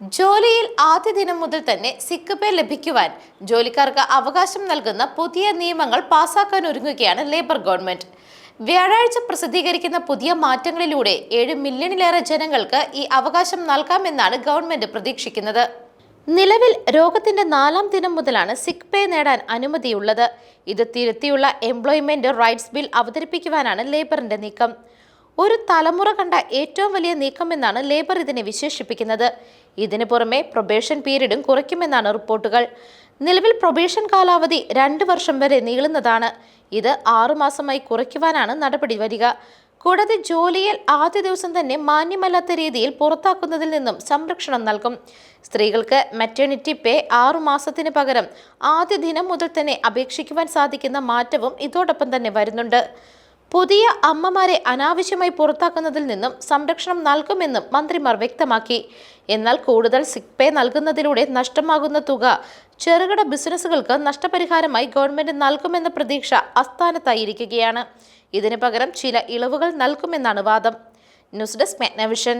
ജോലിയിൽ ആദ്യ ദിനം മുതൽ തന്നെ സിക്ക് പേ ലഭിക്കുവാൻ ജോലിക്കാർക്ക് അവകാശം നൽകുന്ന പുതിയ നിയമങ്ങൾ പാസാക്കാൻ ഒരുങ്ങുകയാണ് ലേബർ ഗവൺമെന്റ്. വ്യാഴാഴ്ച പ്രസിദ്ധീകരിക്കുന്ന പുതിയ മാറ്റങ്ങളിലൂടെ ഏഴ് മില്യണിലേറെ ജനങ്ങൾക്ക് ഈ അവകാശം നൽകാമെന്നാണ് ഗവൺമെന്റ് പ്രതീക്ഷിക്കുന്നത്. നിലവിൽ രോഗത്തിന്റെ നാലാം ദിനം മുതലാണ് സിക്ക് പേ നേടാൻ അനുമതിയുള്ളത്. ഇത് തിരുത്തിയുള്ള എംപ്ലോയ്മെന്റ് റൈറ്റ്സ് ബിൽ അവതരിപ്പിക്കുവാനാണ് ലേബറിന്റെ നീക്കം. ഒരു തലമുറ കണ്ട ഏറ്റവും വലിയ നീക്കമെന്നാണ് ലേബർ ഇതിനെ വിശേഷിപ്പിക്കുന്നത്. ഇതിനു പുറമെ പ്രൊബേഷൻ പീരീഡും കുറയ്ക്കുമെന്നാണ് റിപ്പോർട്ടുകൾ. നിലവിൽ പ്രൊബേഷൻ കാലാവധി രണ്ട് വർഷം വരെ നീളുന്നതാണ്. ഇത് ആറുമാസമായി കുറയ്ക്കുവാനാണ് നടപടി വരിക. കൂടാതെ ജോലിയിൽ ആദ്യ ദിവസം തന്നെ മാന്യമല്ലാത്ത രീതിയിൽ പുറത്താക്കുന്നതിൽ നിന്നും സംരക്ഷണം നൽകും. സ്ത്രീകൾക്ക് മെറ്റേണിറ്റി പേ ആറുമാസത്തിന് പകരം ആദ്യ ദിനം മുതൽ തന്നെ അപേക്ഷിക്കുവാൻ സാധിക്കുന്ന മാറ്റവും ഇതോടൊപ്പം തന്നെ വരുന്നുണ്ട്. പുതിയ അമ്മമാരെ അനാവശ്യമായി പുറത്താക്കുന്നതിൽ നിന്നും സംരക്ഷണം നൽകുമെന്നും മന്ത്രിമാർ വ്യക്തമാക്കി. എന്നാൽ കൂടുതൽ സിക് പേ നൽകുന്നതിലൂടെ നഷ്ടമാകുന്ന തുക ചെറുകിട ബിസിനസ്സുകൾക്ക് നഷ്ടപരിഹാരമായി ഗവൺമെന്റ് നൽകുമെന്ന പ്രതീക്ഷ അസ്ഥാനത്തായിരിക്കുകയാണ് ഇതിനു പകരം ചില ഇളവുകൾ നൽകുമെന്നാണ് വാദം. News desk മെഗ്നവിഷൻ.